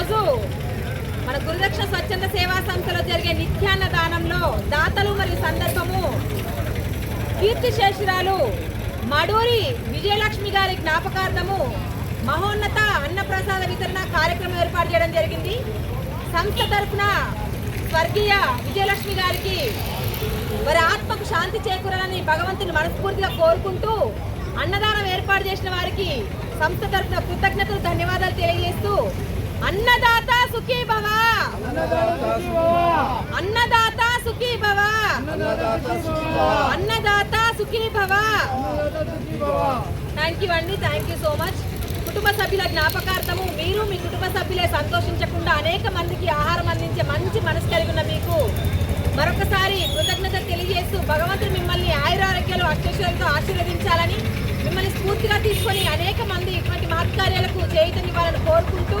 ఈరోజు మన గురుదక్షిణ స్వచ్ఛంద సేవా సంస్థలో జరిగే నిత్యాన్న దానంలో దాతలు మరియు సందర్భము కీర్తిశేషురాలు మడూరి విజయలక్ష్మి గారి జ్ఞాపకార్థము మహోన్నత అన్నప్రసాద వితరణ కార్యక్రమం ఏర్పాటు చేయడం జరిగింది. సంస్థ తరఫున స్వర్గీయ విజయలక్ష్మి గారికి వారి ఆత్మకు శాంతి చేకూరాలని భగవంతుని మనస్ఫూర్తిగా కోరుకుంటూ అన్నదానం ఏర్పాటు చేసిన వారికి సంస్థ తరఫున కృతజ్ఞతలు ధన్యవాదాలు తెలియజేస్తూ అన్నదాత సుఖీ భవ. అన్నదాత సుఖీ భవ. అన్నదాత సుఖీ భవ. థ్యాంక్ యూ అండి థ్యాంక్ యూ సో మచ్ కుటుంబ సభ్యుల జ్ఞాపకార్థము మీరు మీ కుటుంబ సభ్యులే సంతోషించకుండా అనేక మందికి ఆహారం అందించే మంచి మనసు కలిగి ఉన్న మీకు మరొకసారి కృతజ్ఞత తెలియజేస్తూ భగవంతుడు మిమ్మల్ని ఆయురారోగ్యాలు అక్షరాలతో ఆశీర్వదించాలని మిమ్మల్ని స్ఫూర్తిగా తీసుకొని అనేక మంది ఇటువంటి మహత్కార్యాలకు చేయుతనివ్వాలని కోరుకుంటూ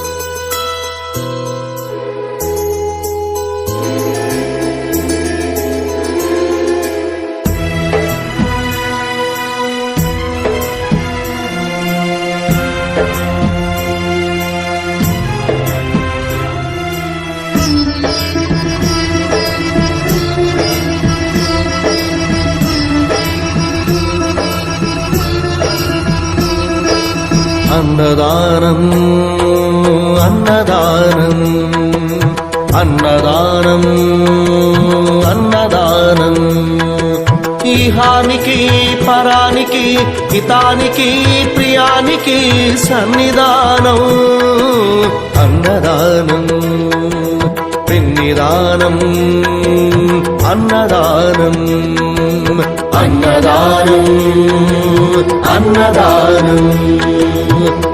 భవ అన్నదానం అన్నదానం అన్నదానం అన్నదానం పరానికి హితానికి ప్రియానికి సన్నిధానం. అన్నదానం పిన్నిదానం అన్నదానం అన్నదానం అన్నదానం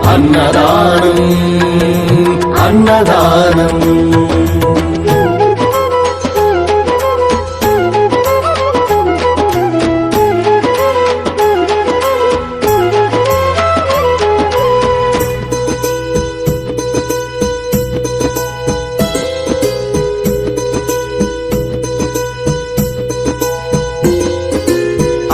అన్నదానం.